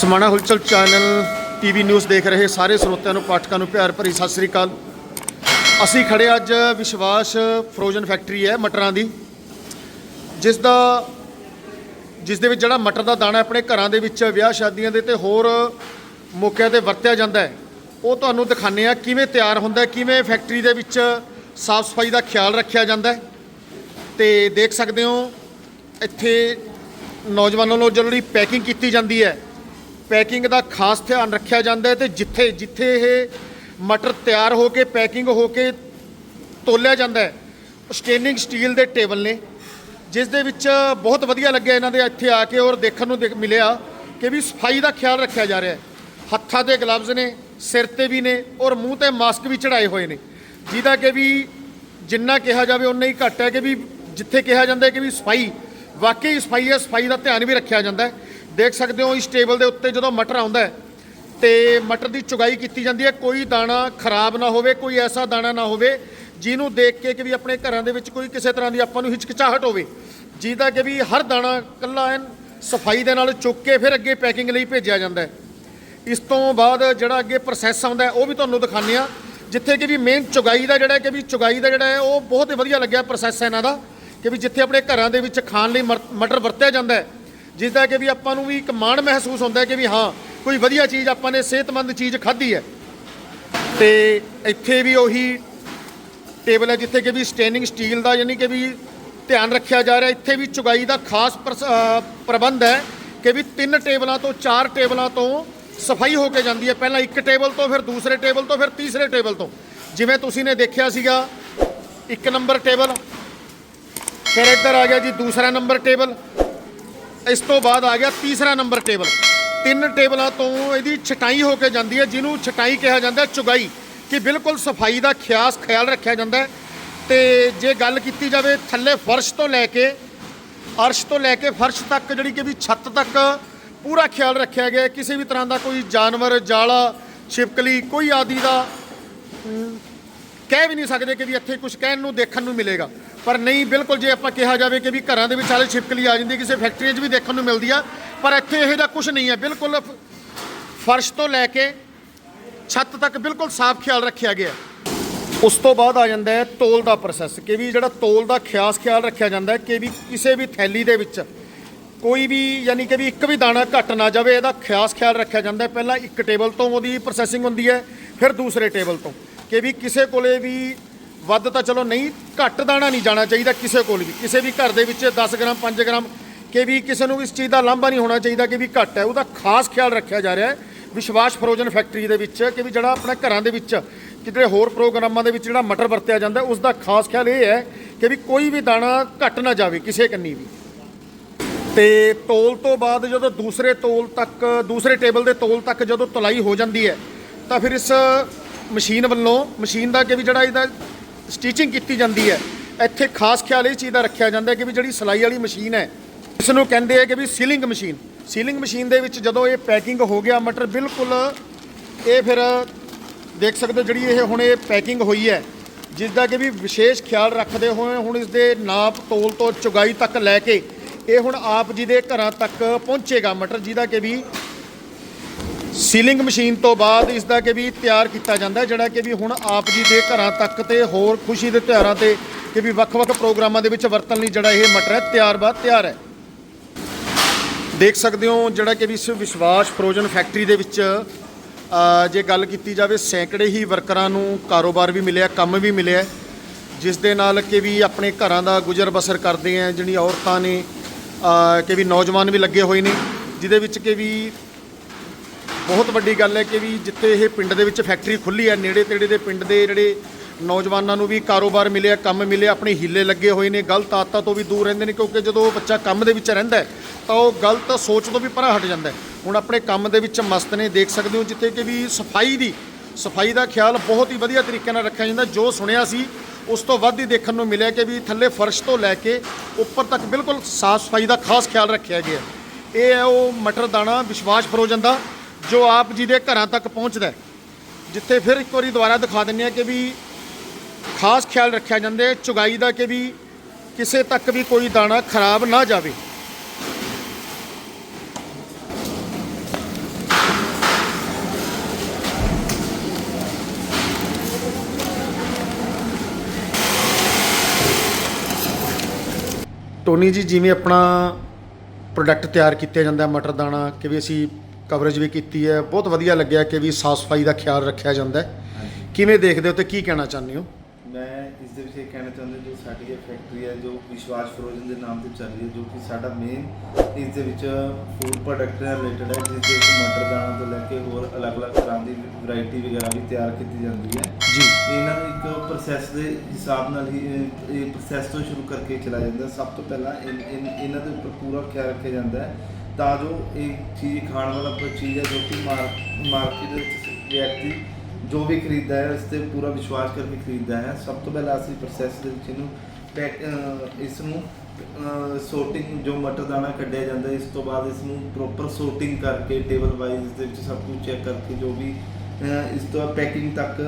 Samana Hulchal channel TV news ਦੇਖ ਰਹੇ ਸਾਰੇ ਸਰੋਤਿਆਂ ਨੂੰ, ਪਾਠਕਾਂ ਨੂੰ ਪਿਆਰ ਭਰੀ ਸਤਿ ਸ੍ਰੀ ਅਕਾਲ। ਅਸੀਂ ਖੜੇ ਅੱਜ ਵਿਸ਼ਵਾਸ ਫਰੋਜ਼ਨ ਫੈਕਟਰੀ ਹੈ ਮਟਰਾਂ ਦੀ, ਜਿਸ ਦਾ, ਜਿਸ ਦੇ ਵਿੱਚ ਜਿਹੜਾ ਮਟਰ ਦਾ ਦਾਣਾ ਆਪਣੇ ਘਰਾਂ ਦੇ ਵਿੱਚ ਵਿਆਹ ਸ਼ਾਦੀਆਂ ਦੇ ਤੇ ਹੋਰ ਮੌਕਿਆਂ ਤੇ ਵਰਤਿਆ ਜਾਂਦਾ ਹੈ, ਉਹ ਤੁਹਾਨੂੰ ਦਿਖਾਣੇ ਆ ਕਿਵੇਂ ਤਿਆਰ ਹੁੰਦਾ ਕਿਵੇਂ ਫੈਕਟਰੀ ਦੇ ਵਿੱਚ ਸਾਫ਼ ਸਫ਼ਾਈ ਦਾ ਖਿਆਲ ਰੱਖਿਆ ਜਾਂਦਾ ਹੈ। ਤੇ ਦੇਖ ਸਕਦੇ ਹੋ, ਇੱਥੇ ਨੌਜਵਾਨਾਂ ਨੂੰ ਜਿਹੜੀ ਪੈਕਿੰਗ ਕੀਤੀ ਜਾਂਦੀ ਹੈ। ਪੈਕਿੰਗ ਦਾ ਖਾਸ ਧਿਆਨ ਰੱਖਿਆ ਜਾਂਦਾ ਹੈ ਤੇ ਜਿੱਥੇ ਜਿੱਥੇ ਇਹ ਮਟਰ ਤਿਆਰ ਹੋ ਕੇ ਪੈਕਿੰਗ ਹੋ ਕੇ ਤੋਲਿਆ ਜਾਂਦਾ ਹੈ, ਸਟੇਨਿੰਗ ਸਟੀਲ ਦੇ ਟੇਬਲ ਨੇ, ਜਿਸ ਦੇ ਵਿੱਚ ਬਹੁਤ ਵਧੀਆ ਲੱਗਿਆ ਇਹਨਾਂ ਦੇ ਇੱਥੇ ਆ ਕੇ ਔਰ ਦੇਖਣ ਨੂੰ ਦੇਖ ਮਿਲਿਆ ਕਿ ਵੀ ਸਫ਼ਾਈ ਦਾ ਖਿਆਲ ਰੱਖਿਆ ਜਾ ਰਿਹਾ ਹੈ। ਹੱਥਾਂ ਦੇ ਗਲਵਜ਼ ਨੇ, ਸਿਰ ਤੇ ਵੀ ਨੇ ਔਰ ਮੂੰਹ ਤੇ ਮਾਸਕ ਵੀ ਚੜਾਏ ਹੋਏ ਨੇ, ਜਿਹਦਾ ਕਿ ਵੀ ਜਿੰਨਾ ਕਿਹਾ ਜਾਵੇ ਉਨਾ ਹੀ ਘੱਟ ਹੈ ਕਿ ਵੀ ਜਿੱਥੇ ਕਿਹਾ ਜਾਂਦਾ ਹੈ ਕਿ ਵੀ ਸਫ਼ਾਈ, ਵਾਕਈ ਸਫ਼ਾਈ ਹੈ, ਸਫ਼ਾਈ ਦਾ ਧਿਆਨ ਵੀ ਰੱਖਿਆ ਜਾਂਦਾ ਹੈ। ਦੇਖ ਸਕਦੇ ਹੋ ਇਸ ਟੇਬਲ ਦੇ ਉੱਤੇ ਜਦੋਂ ਮਟਰ ਆਉਂਦਾ ਹੈ ਤੇ ਮਟਰ ਦੀ ਚੁਗਾਈ ਕੀਤੀ ਜਾਂਦੀ ਹੈ, ਕੋਈ ਦਾਣਾ ਖਰਾਬ ਨਾ ਹੋਵੇ, ਕੋਈ ਐਸਾ ਦਾਣਾ ਨਾ ਹੋਵੇ, ਜਿਹਨੂੰ ਦੇਖ ਕੇ ਕਿ ਵੀ ਆਪਣੇ ਘਰਾਂ ਦੇ ਵਿੱਚ ਕੋਈ ਕਿਸੇ ਤਰ੍ਹਾਂ ਦੀ ਆਪਾਂ ਨੂੰ ਹਿਚਕਿਚਾਹਟ ਹੋਵੇ, ਜਿਹਦਾ ਕਿ ਵੀ ਹਰ ਦਾਣਾ ਕੱਲਾ ਐਨ ਸਫ਼ਾਈ ਦੇ ਨਾਲ ਚੁੱਕ ਕੇ ਫਿਰ ਅੱਗੇ ਪੈਕਿੰਗ ਲਈ ਭੇਜਿਆ ਜਾਂਦਾ ਹੈ। ਇਸ ਤੋਂ ਬਾਅਦ ਜਿਹੜਾ ਅੱਗੇ ਪ੍ਰੋਸੈਸ ਆਉਂਦਾ ਉਹ ਵੀ ਤੁਹਾਨੂੰ ਦਿਖਾਉਂਦੇ ਆ ਜਿੱਥੇ ਕਿ ਵੀ ਮੇਨ ਚੁਗਾਈ ਦਾ ਜਿਹੜਾ ਕਿ ਵੀ ਚੁਗਾਈ ਦਾ ਜਿਹੜਾ ਹੈ, ਉਹ ਬਹੁਤ ਵਧੀਆ ਲੱਗਿਆ ਪ੍ਰੋਸੈਸ ਇਹਨਾਂ ਦਾ, ਕਿ ਵੀ ਜਿੱਥੇ ਆਪਣੇ ਘਰਾਂ ਦੇ ਵਿੱਚ ਖਾਣ ਲਈ ਮਰ- ਮਟਰ ਵਰਤਿਆ ਜਾਂਦਾ ਹੈ। ਜਿਸ ਦਾ ਕਿ ਵੀ ਆਪਾਂ ਨੂੰ ਵੀ ਇੱਕ ਮਾਣ ਮਹਿਸੂਸ ਹੁੰਦਾ ਕਿ ਵੀ ਹਾਂ, ਕੋਈ ਵਧੀਆ ਚੀਜ਼ ਆਪਾਂ ਨੇ ਸਿਹਤਮੰਦ ਚੀਜ਼ ਖਾਧੀ ਹੈ। ਤੇ ਇੱਥੇ ਵੀ ਉਹੀ ਟੇਬਲ ਹੈ ਜਿੱਥੇ ਕਿ ਵੀ ਸਟੇਨਿੰਗ ਸਟੀਲ ਦਾ ਯਾਨੀ ਕਿ ਵੀ ਧਿਆਨ ਰੱਖਿਆ ਜਾ ਰਿਹਾ। ਇੱਥੇ ਵੀ ਚੁਗਾਈ ਦਾ ਖਾਸ ਪ੍ਰਸ- ਪ੍ਰਬੰਧ ਹੈ ਕਿ ਵੀ ਤਿੰਨ ਟੇਬਲਾਂ ਤੋਂ ਚਾਰ ਟੇਬਲਾਂ ਤੋਂ ਸਫ਼ਾਈ ਹੋ ਕੇ ਜਾਂਦੀ ਹੈ। ਪਹਿਲਾਂ ਇੱਕ ਟੇਬਲ ਤੋਂ, ਫਿਰ ਦੂਸਰੇ ਟੇਬਲ ਤੋਂ, ਫਿਰ ਤੀਸਰੇ ਟੇਬਲ ਤੋਂ। ਜਿਵੇਂ ਤੁਸੀਂ ਨੇ ਦੇਖਿਆ ਸੀਗਾ, ਇੱਕ ਨੰਬਰ ਟੇਬਲ, ਫਿਰ ਇੱਧਰ ਆ ਗਿਆ ਜੀ ਦੂਸਰਾ ਨੰਬਰ ਟੇਬਲ। ਇਸ ਤੋਂ ਬਾਅਦ ਆ ਗਿਆ ਤੀਸਰਾ ਨੰਬਰ ਟੇਬਲ। ਤਿੰਨ ਟੇਬਲਾਂ ਤੋਂ ਇਹਦੀ ਛਟਾਈ ਹੋ ਕੇ ਜਾਂਦੀ ਹੈ, ਜਿਹਨੂੰ ਛਟਾਈ ਕਿਹਾ ਜਾਂਦਾ ਚੁਗਾਈ, ਕਿ ਬਿਲਕੁਲ ਸਫ਼ਾਈ ਦਾ ਖਿਆਸ, ਖਿਆਲ ਰੱਖਿਆ ਜਾਂਦਾ ਹੈ। ਤੇ ਜੇ ਗੱਲ ਕੀਤੀ ਜਾਵੇ ਥੱਲੇ ਫਰਸ਼ ਤੋਂ ਲੈ ਕੇ, ਅਰਸ਼ ਤੋਂ ਲੈ ਕੇ ਫਰਸ਼ ਤੱਕ, ਜਿਹੜੀ ਕਿ ਵੀ ਛੱਤ ਤੱਕ, ਪੂਰਾ ਖਿਆਲ ਰੱਖਿਆ ਗਿਆ ਕਿਸੇ ਵੀ ਤਰ੍ਹਾਂ ਦਾ ਕੋਈ ਜਾਨਵਰ, ਜਾਲਾ, ਛਿਪਕਲੀ, ਕੋਈ ਆਦਿ ਦਾ ਕਹਿ ਵੀ ਨਹੀਂ ਸਕਦੇ ਕਿ ਵੀ ਇੱਥੇ ਕੁਝ ਕਹਿਣ ਨੂੰ, ਦੇਖਣ ਨੂੰ ਮਿਲੇਗਾ। ਪਰ ਨਹੀਂ, ਬਿਲਕੁਲ ਜੇ ਆਪਾਂ ਕਿਹਾ ਜਾਵੇ ਕਿ ਵੀ ਘਰਾਂ ਦੇ ਵਿੱਚ ਆਲੇ ਛਿਪਕਲੀ ਆ ਜਾਂਦੀ, ਕਿਸੇ ਫੈਕਟਰੀਆਂ 'ਚ ਵੀ ਦੇਖਣ ਨੂੰ ਮਿਲਦੀ ਆ, ਪਰ ਇੱਥੇ ਇਹੋ ਜਿਹਾ ਕੁਝ ਨਹੀਂ ਹੈ। ਬਿਲਕੁਲ ਫਰਸ਼ ਤੋਂ ਲੈ ਕੇ ਛੱਤ ਤੱਕ ਬਿਲਕੁਲ ਸਾਫ਼ ਖਿਆਲ ਰੱਖਿਆ ਗਿਆ। ਉਸ ਤੋਂ ਬਾਅਦ ਆ ਜਾਂਦਾ ਹੈ ਤੋਲ ਦਾ ਪ੍ਰੋਸੈਸ ਕਿ ਵੀ ਜਿਹੜਾ ਤੋਲ ਦਾ ਖਿਆਸ ਖਿਆਲ ਰੱਖਿਆ ਜਾਂਦਾ ਹੈ ਕਿ ਵੀ ਕਿਸੇ ਵੀ ਥੈਲੀ ਦੇ ਵਿੱਚ ਕੋਈ ਵੀ, ਯਾਨੀ ਕਿ ਵੀ ਇੱਕ ਵੀ ਦਾਣਾ ਘੱਟ ਨਾ ਜਾਵੇ, ਇਹਦਾ ਖਿਆਸ ਖਿਆਲ ਰੱਖਿਆ ਜਾਂਦਾ ਹੈ। ਪਹਿਲਾਂ ਇੱਕ ਟੇਬਲ ਤੋਂ ਉਹਦੀ ਪ੍ਰੋਸੈਸਿੰਗ ਹੁੰਦੀ ਹੈ, ਫਿਰ ਦੂਸਰੇ ਟੇਬਲ ਤੋਂ। ਕਿ ਵੀ ਕਿਸੇ ਕੋਲੇ ਵੀ ਵੱਧ ਤਾਂ ਚਲੋ ਨਹੀਂ, ਘੱਟ ਦਾਣਾ ਨਹੀਂ ਜਾਣਾ ਚਾਹੀਦਾ ਕਿਸੇ ਕੋਲ ਵੀ। ਕਿਸੇ ਵੀ ਘਰ ਦੇ ਵਿੱਚ 10 ਗ੍ਰਾਮ 5 ਗ੍ਰਾਮ ਕਿ ਵੀ ਕਿਸੇ ਨੂੰ ਵੀ ਇਸ ਚੀਜ਼ ਦਾ ਲਾਂਭਾ ਨਹੀਂ ਹੋਣਾ ਚਾਹੀਦਾ ਕਿ ਵੀ ਘੱਟ ਹੈ। ਉਹਦਾ ਖਾਸ ਖਿਆਲ ਰੱਖਿਆ ਜਾ ਰਿਹਾ ਹੈ ਵਿਸ਼ਵਾਸ ਫਰੋਜ਼ਨ ਫੈਕਟਰੀ ਦੇ ਵਿੱਚ ਕਿ ਵੀ ਜਿਹੜਾ ਆਪਣੇ ਘਰਾਂ ਦੇ ਵਿੱਚ ਕਿਤੇ ਹੋਰ ਪ੍ਰੋਗਰਾਮਾਂ ਦੇ ਵਿੱਚ ਜਿਹੜਾ ਮਟਰ ਵਰਤਿਆ ਜਾਂਦਾ, ਉਸ ਦਾ ਖਾਸ ਖਿਆਲ ਇਹ ਹੈ ਕਿ ਵੀ ਕੋਈ ਵੀ ਦਾਣਾ ਘੱਟ ਨਾ ਜਾਵੇ, ਕਿਸੇ ਕੰਨੀ ਵੀ। ਤੇ ਤੋਲ ਤੋਂ ਬਾਅਦ ਜਦੋਂ ਦੂਸਰੇ ਤੋਲ ਤੱਕ, ਦੂਸਰੇ ਟੇਬਲ ਦੇ ਤੋਲ ਤੱਕ ਜਦੋਂ ਤਲਾਈ ਹੋ ਜਾਂਦੀ ਹੈ, ਤਾਂ ਫਿਰ ਇਸ ਮਸ਼ੀਨ ਵੱਲੋਂ, ਮਸ਼ੀਨ ਦਾ ਕਿ ਵੀ ਜਿਹੜਾ ਇਹਦਾ ਸਟਿਚਿੰਗ ਕੀਤੀ ਜਾਂਦੀ ਹੈ, ਇੱਥੇ ਖਾਸ ਖਿਆਲ ਇਹ ਚੀਜ਼ ਦਾ ਰੱਖਿਆ ਜਾਂਦਾ ਕਿ ਵੀ ਜਿਹੜੀ ਸਲਾਈ ਵਾਲੀ ਮਸ਼ੀਨ ਹੈ, ਇਸ ਨੂੰ ਕਹਿੰਦੇ ਆ ਕਿ ਵੀ ਸੀਲਿੰਗ ਮਸ਼ੀਨ ਸੀਲਿੰਗ ਮਸ਼ੀਨ ਦੇ ਵਿੱਚ ਜਦੋਂ ਇਹ ਪੈਕਿੰਗ ਹੋ ਗਿਆ, ਮਟਰ ਬਿਲਕੁਲ ਇਹ ਫਿਰ ਦੇਖ ਸਕਦੇ ਹੋ ਜਿਹੜੀ ਇਹ ਹੁਣ ਇਹ ਪੈਕਿੰਗ ਹੋਈ ਹੈ, ਜਿਸ ਦਾ ਕਿ ਵੀ ਵਿਸ਼ੇਸ਼ ਖਿਆਲ ਰੱਖਦੇ ਹੋਏ ਹੁਣ ਇਸ ਦੇ ਨਾਪ ਤੋਲ ਤੋਂ ਚੁਗਾਈ ਤੱਕ ਲੈ ਕੇ ਇਹ ਹੁਣ ਆਪ ਜੀ ਦੇ ਘਰਾਂ ਤੱਕ ਪਹੁੰਚੇਗਾ ਮਟਰ, ਜਿਹਦਾ ਕਿ ਵੀ ਸੀਲਿੰਗ ਮਸ਼ੀਨ ਤੋਂ ਬਾਅਦ ਇਸ ਦਾ ਕਿ ਵੀ ਤਿਆਰ ਕੀਤਾ ਜਾਂਦਾ ਜਿਹੜਾ ਕਿ ਵੀ ਹੁਣ ਆਪ ਜੀ ਦੇ ਘਰਾਂ ਤੱਕ ਤੇ ਹੋਰ ਖੁਸ਼ੀ ਦੇ ਤਿਉਹਾਰਾਂ ਤੇ ਕਿ ਵੀ ਵੱਖ-ਵੱਖ ਪ੍ਰੋਗਰਾਮਾਂ ਦੇ ਵਿੱਚ ਵਰਤਣ ਲਈ ਜਿਹੜਾ ਇਹ ਮਟਰ ਹੈ, ਤਿਆਰ ਬਾ ਤਿਆਰ ਹੈ। ਦੇਖ ਸਕਦੇ ਹੋ ਜਿਹੜਾ ਕਿ ਵੀ ਇਸ ਵਿਸ਼ਵਾਸ ਫਰੋਜ਼ਨ ਫੈਕਟਰੀ ਦੇ ਵਿੱਚ ਜੇ ਗੱਲ ਕੀਤੀ ਜਾਵੇ, ਸੈਂਕੜੇ ਹੀ ਵਰਕਰਾਂ ਨੂੰ ਕਾਰੋਬਾਰ ਵੀ ਮਿਲਿਆ, ਕੰਮ ਵੀ ਮਿਲਿਆ, ਜਿਸ ਦੇ ਨਾਲ ਕਿ ਵੀ ਆਪਣੇ ਘਰਾਂ ਦਾ ਗੁਜ਼ਰ ਬਸਰ ਕਰਦੇ ਆ, ਜਿਹੜੀਆਂ ਔਰਤਾਂ ਨੇ ਕਿ ਵੀ ਨੌਜਵਾਨ ਵੀ ਲੱਗੇ ਹੋਏ ਨੇ, ਜਿਹਦੇ ਵਿੱਚ ਕਿ ਵੀ ਬਹੁਤ ਵੱਡੀ ਗੱਲ ਹੈ ਕਿ ਵੀ ਜਿੱਥੇ ਇਹ ਪਿੰਡ ਦੇ ਵਿੱਚ ਫੈਕਟਰੀ ਖੁੱਲੀ ਹੈ, ਨੇੜੇ ਤੇੜੇ ਦੇ ਪਿੰਡ ਦੇ ਜਿਹੜੇ ਨੌਜਵਾਨਾਂ ਨੂੰ ਵੀ ਕਾਰੋਬਾਰ ਮਿਲਿਆ, ਕੰਮ ਮਿਲਿਆ, ਆਪਣੇ ਹੀਲੇ ਲੱਗੇ ਹੋਏ ਨੇ, ਗਲਤ ਆਦਤਾਂ ਤੋਂ ਵੀ ਦੂਰ ਰਹਿੰਦੇ ਨੇ ਕਿਉਂਕਿ ਜਦੋਂ ਉਹ ਬੱਚਾ ਕੰਮ ਦੇ ਵਿੱਚ ਰਹਿੰਦਾ ਤਾਂ ਉਹ ਗਲਤ ਸੋਚ ਤੋਂ ਵੀ ਪਰਾਂ ਹਟ ਜਾਂਦਾ ਹੁਣ ਆਪਣੇ ਕੰਮ ਦੇ ਵਿੱਚ ਮਸਤ ਨੇ, ਦੇਖ ਸਕਦੇ ਹੋ ਜਿੱਥੇ ਕਿ ਵੀ ਸਫ਼ਾਈ ਦੀ, ਸਫ਼ਾਈ ਦਾ ਖਿਆਲ ਬਹੁਤ ਹੀ ਵਧੀਆ ਤਰੀਕੇ ਨਾਲ ਰੱਖਿਆ ਜਾਂਦਾ। ਜੋ ਸੁਣਿਆ ਸੀ, ਉਸ ਤੋਂ ਵੱਧ ਹੀ ਦੇਖਣ ਨੂੰ ਮਿਲਿਆ ਕਿ ਵੀ ਥੱਲੇ ਫਰਸ਼ ਤੋਂ ਲੈ ਕੇ ਉੱਪਰ ਤੱਕ ਬਿਲਕੁਲ ਸਾਫ਼ ਸਫ਼ਾਈ ਦਾ ਖਾਸ ਖਿਆਲ ਰੱਖਿਆ ਗਿਆ ਇਹ ਹੈ ਉਹ ਮਟਰ ਦਾਣਾ ਵਿਸ਼ਵਾਸ ਫਰੋਜਨ ਦਾ। ਜੋ ਆਪ ਜੀ ਦੇ ਘਰਾਂ ਤੱਕ ਪਹੁੰਚਦਾ ਜਿੱਥੇ ਫਿਰ ਇੱਕ ਵਾਰੀ ਦੁਬਾਰਾ ਦਿਖਾ ਦਿੰਨੇ ਆ ਕਿ ਵੀ ਖਾਸ ਖਿਆਲ ਰੱਖਿਆ ਜਾਂਦਾ ਚੁਗਾਈ ਦਾ ਕਿ ਵੀ ਕਿਸੇ ਤੱਕ ਵੀ ਕੋਈ ਦਾਣਾ ਖਰਾਬ ਨਾ ਜਾਵੇ। ਟੋਨੀ ਜੀ, ਜਿਵੇਂ ਆਪਣਾ ਪ੍ਰੋਡਕਟ ਤਿਆਰ ਕੀਤਾ ਜਾਂਦਾ ਮਟਰ ਦਾਣਾ, ਕਿ ਵੀ ਅਸੀਂ ਕਵਰੇਜ ਵੀ ਕੀਤੀ ਹੈ। ਬਹੁਤ ਵਧੀਆ ਲੱਗਿਆ ਕਿ ਵੀ ਸਾਫ਼ ਸਫ਼ਾਈ ਦਾ ਖਿਆਲ ਰੱਖਿਆ ਜਾਂਦਾ ਹੈ। ਕਿਵੇਂ ਦੇਖਦੇ ਹੋ ਤੇ ਕੀ ਕਹਿਣਾ ਚਾਹੁੰਦੇ ਹੋ? ਮੈਂ ਇਸ ਦੇ ਵਿੱਚ ਇਹ ਕਹਿਣਾ ਚਾਹੁੰਦਾ ਜੋ ਸਾਡੀ ਇਹ ਫੈਕਟਰੀ ਹੈ ਜੋ ਵਿਸ਼ਵਾਸ ਫਰੋਜ਼ਨ ਦੇ ਨਾਮ ਤੇ ਚੱਲ ਰਹੀ ਹੈ ਜੋ ਕਿ ਸਾਡਾ ਮੇਨ ਇਸ ਦੇ ਵਿੱਚ ਫੂਡ ਪ੍ਰੋਡਕਟ ਨਾਲ ਰਿਲੇਟਡ ਹੈ ਜਿਸ ਦੇ ਵਿੱਚ ਮਟਰ ਦਾਣਾ ਤੋਂ ਲੈ ਕੇ ਹੋਰ ਅਲੱਗ-ਅਲੱਗ ਤਰ੍ਹਾਂ ਦੀ ਵੈਰਾਈਟੀ ਵਗੈਰਾ ਵੀ ਤਿਆਰ ਕੀਤੀ ਜਾਂਦੀ ਹੈ ਜੀ ਇਹਨਾਂ ਨੂੰ ਇੱਕ ਪ੍ਰੋਸੈਸ ਦੇ ਹਿਸਾਬ ਨਾਲ ਹੀ ਇਹ- ਇਹ ਪ੍ਰੋਸੈਸ ਤੋਂ ਸ਼ੁਰੂ ਕਰਕੇ ਚਲਾਇਆ ਜਾਂਦਾ। ਸਭ ਤੋਂ ਪਹਿਲਾਂ ਇਨ- ਇਹਨਾਂ ਦੇ ਉੱਪਰ ਪੂਰਾ ਖਿਆਲ ਰੱਖਿਆ ਜਾਂਦਾ ਹੈ ਤਾਂ ਜੋ ਇਹ ਚੀਜ਼ ਖਾਣ ਵਾਲਾ ਕੋਈ ਚੀਜ਼ ਹੈ ਜੋ ਕਿ ਮਾਰਕੀਟ ਦੇ ਵਿੱਚ ਵਿਅਕਤੀ ਜੋ ਵੀ ਖਰੀਦਦਾ ਹੈ ਉਸ ਤੇ ਪੂਰਾ ਵਿਸ਼ਵਾਸ ਕਰਕੇ ਖਰੀਦਦਾ ਹੈ। ਸਭ ਤੋਂ ਪਹਿਲਾਂ ਅਸੀਂ ਪ੍ਰੋਸੈਸ ਦੇ ਵਿੱਚ ਇਹਨੂੰ ਪੈਕ ਅਹ ਇਸ ਨੂੰ ਸੋਰਟਿੰਗ ਜੋ ਮਟਰ ਦਾਣਾ ਕੱਢਿਆ ਜਾਂਦਾ ਹੈ, ਇਸ ਤੋਂ ਬਾਅਦ ਇਸ ਨੂੰ ਪ੍ਰੋਪਰ ਸੋਰਟਿੰਗ ਕਰਕੇ ਟੇਬਲ ਵਾਈਜ਼ ਦੇ ਵਿੱਚ ਸਭ ਕੁਝ ਚੈੱਕ ਕਰਕੇ ਜੋ ਵੀ ਅਹ ਇਸ ਤੋਂ ਪੈਕਿੰਗ ਤੱਕ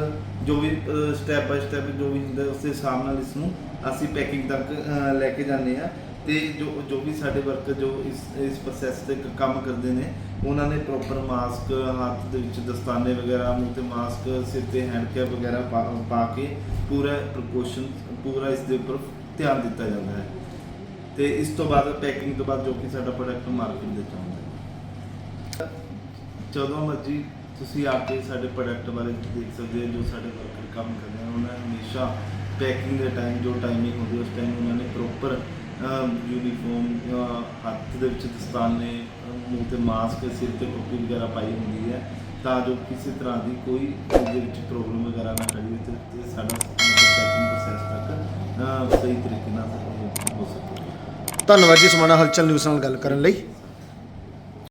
ਜੋ ਵੀ ਸਟੈਪ ਬਾਈ ਸਟੈਪ ਜੋ ਵੀ ਹੁੰਦਾ ਹੈ, ਉਸ ਦੇ ਹਿਸਾਬ ਨਾਲ ਇਸ ਨੂੰ ਅਸੀਂ ਪੈਕਿੰਗ ਤੱਕ ਅਹ, ਲੈ ਕੇ ਜਾਂਦੇ ਆ ਤੇ ਜੋ ਜੋ ਵੀ ਸਾਡੇ ਵਰਕਰ ਜੋ ਇਸ ਇਸ ਪ੍ਰੋਸੈਸ ਤੇ ਕ- ਕੰਮ ਕਰਦੇ ਨੇ, ਉਹਨਾਂ ਨੇ ਪ੍ਰੋਪਰ ਮਾਸਕ ਹੱਥ ਦੇ ਵਿੱਚ ਦਸਤਾਨੇ ਵਗੈਰਾ, ਮੂੰਹ ਤੇ ਮਾਸਕ ਸਿਰ ਤੇ ਹੈਂਡ ਕੈਪ ਵਗੈਰਾ ਪਾ ਪਾ ਕੇ ਪੂਰਾ ਪ੍ਰੀਕਾਸ਼ਨ ਪੂਰਾ ਇਸ ਦੇ ਉੱਪਰ ਧਿਆਨ ਦਿੱਤਾ ਜਾਂਦਾ ਹੈ। ਤੇ ਇਸ ਤੋਂ ਬਾਅਦ ਪੈਕਿੰਗ ਤੋਂ ਬਾਅਦ ਜੋ ਕਿ ਸਾਡਾ ਪ੍ਰੋਡਕਟ ਮਾਰਕੀਟ ਦੇ ਚਾਹੁੰਦਾ ਹੈ। ਜਦੋਂ ਮਰਜ਼ੀ ਤੁਸੀਂ ਆ ਕੇ ਸਾਡੇ ਪ੍ਰੋਡਕਟ ਬਾਰੇ ਦੇਖ ਸਕਦੇ ਹੋ, ਜੋ ਸਾਡੇ ਵਰਕਰ ਕੰਮ ਕਰਦੇ ਹਨ ਉਹਨਾਂ ਨੇ ਹਮੇਸ਼ਾ ਪੈਕਿੰਗ ਦੇ ਟਾਈਮ ਜੋ ਟਾਈਮਿੰਗ ਹੁੰਦੀ ਹੈ, ਉਸ ਟਾਈਮ ਉਹਨਾਂ ਨੇ ਪ੍ਰੋਪਰ ਯੂਨੀਫਾਰਮ ਹੱਥ ਦੇ ਵਿੱਚ ਦਸਤਾਨੇ ਮੂੰਹ ਤੇ ਮਾਸਕ ਸਿਰ ਤੇ ਟੋਪੀ ਵਗੈਰਾ ਪਾਈ ਹੁੰਦੀ ਹੈ, ਤਾਂ ਜੋ ਕਿਸੇ ਤਰ੍ਹਾਂ ਦੀ ਕੋਈ ਇਹਦੇ ਵਿੱਚ ਪ੍ਰੋਬਲਮ ਵਗੈਰਾ ਨਾ ਕਰੀ ਤੇ ਤੇ ਸਾਡਾ ਪੈਕਿੰਗ ਪ੍ਰੋਸੈਸ ਤੱਕ ਸਹੀ ਤਰੀਕੇ ਨਾਲ ਹੋ ਸਕੇ। ਧੰਨਵਾਦ ਜੀ ਸਮਾਣਾ ਹਲਚਲ ਨਿਊਜ਼ ਨਾਲ ਗੱਲ ਕਰਨ ਲਈ।